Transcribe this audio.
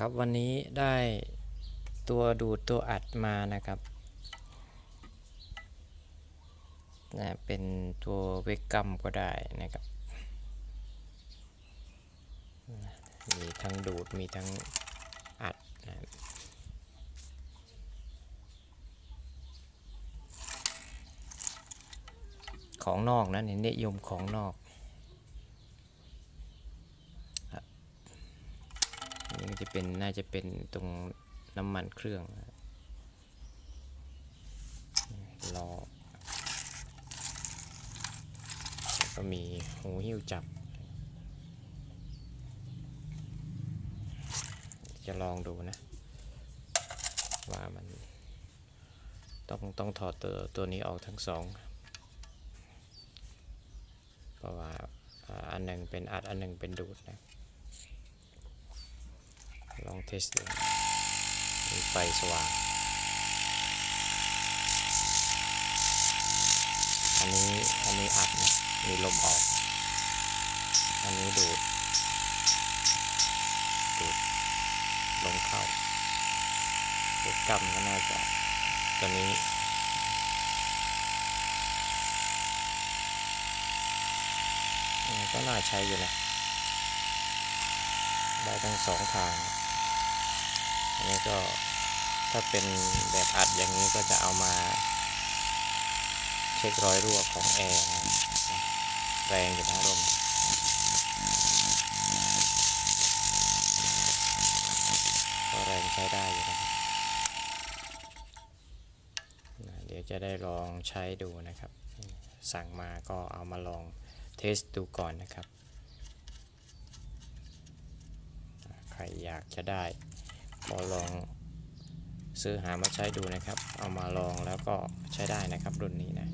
ครับวันนี้ได้ตัวดูดตัวอัดมานะครับนะเป็นตัวเวกกัมก็ได้นะครับมีทั้งดูดมีทั้งอัดนะของนอกนะเนี่นิยมของนอก อั นี่จะเป็นน่าจะเป็นตรงน้ำมันเครื่องล้อก็มีหูหิ้วจับ จะลองดูนะ ว่ามันต้องต้องถอดตัวตัวนี้ออกทั้งสอง เพราะว่าอันหนึ่งเป็นอัดอันหนึ่งเป็นดูดนะ เทสดูมีไฟสว่าง อันนี้อันนี้อัดนะมีลมออก อันนี้ดูด ดูดลมเข้าดูดกำก็น่าจะตัวนี้ก็น่าใช้อยู่นะได้ทั้งสองทาง อันนี้ก็ถ้าเป็นแบบอัดอย่างนี้ก็จะเอามา เช็ครอยรั่วของแอร์แรงอยู่นะลมก็แรงใช้ได้อยู่นะครับเดี๋ยวจะได้ลองใช้ดูนะครับ สั่งมาก็เอามาลองเทสดูก่อนนะครับ ใครอยากจะได้ ก็ลองซื้อหามาใช้ดูนะครับ เอามาลองแล้วก็ใช้ได้นะครับรุ่นนี้นะ